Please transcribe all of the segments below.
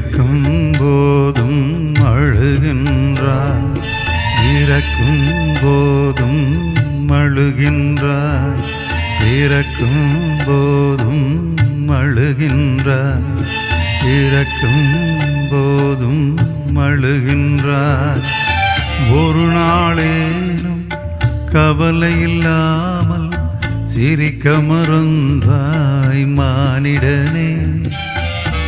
பிறக்கும் போதும் அழுகின்றாய். பிறக்கும் போதும் அழுகின்றாய். பிறக்கும் போதும் அழுகின்றாய். பிறக்கும் போதும் அழுகின்றாய். ஒரு நாளேனும் கவலை இல்லாமல் சிரிக்க மருந்தாய் மானிடனே.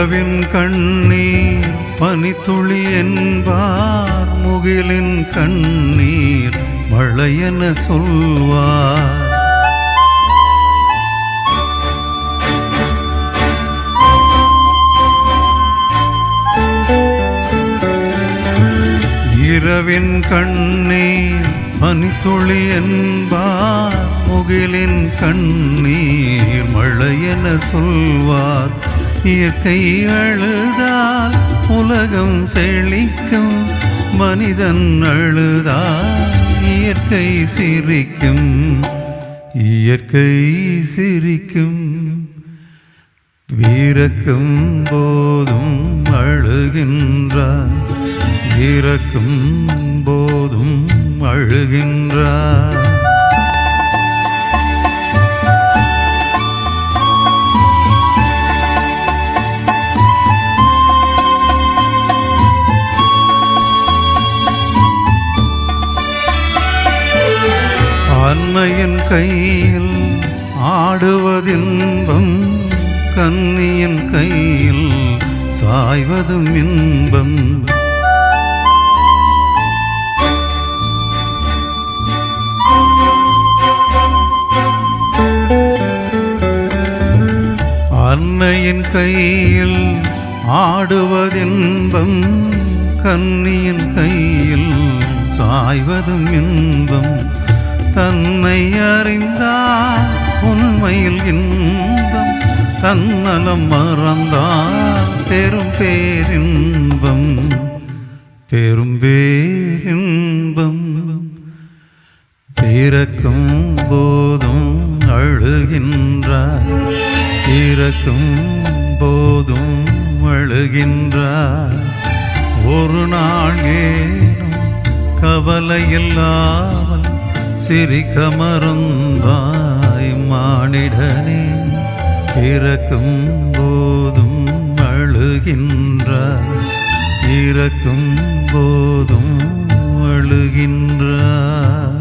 இரவின் கண்ணீர் பனித்துளி என்பார் முகிலின் கண்ணீர் மழையென சொல்வார். இரவின் கண்ணீர் பனித்துளி என்பார் முகிலின் கண்ணீர் மழையென சொல்வார். இயற்கை அழுதால் உலகம் செழிக்கும் மனிதன் அழுதால் இயற்கை சிரிக்கும் இயற்கை சிரிக்கும். வீரக்கும் போதும் அழுகின்றார் இறக்கும் போதும் அழுகின்றார் அன்னையின் கையில் ஆடுவதின்பம் கன்னியின் கையில் சாய்வதும் இன்பம். அன்னையின் கையில் ஆடுவதின்பம் கன்னியின் கையில் சாய்வதும் இன்பம். தன்னை அறிந்தார் உண்மையில் இன்பம் தன்னலம் மறந்தார் பெரும் பேரின்பம் பெரும் பேரின்பம். பிறக்கும் போதும் அழுகின்றார் பிறக்கும் போதும் அழுகின்றார். ஒரு நாள் ஏனும் கவலை இல்லாமல் சிரிக்க மானிடனே இறக்கும் போதும் அழுகின்றார். இறக்கும் போதும் அழுகின்றார்.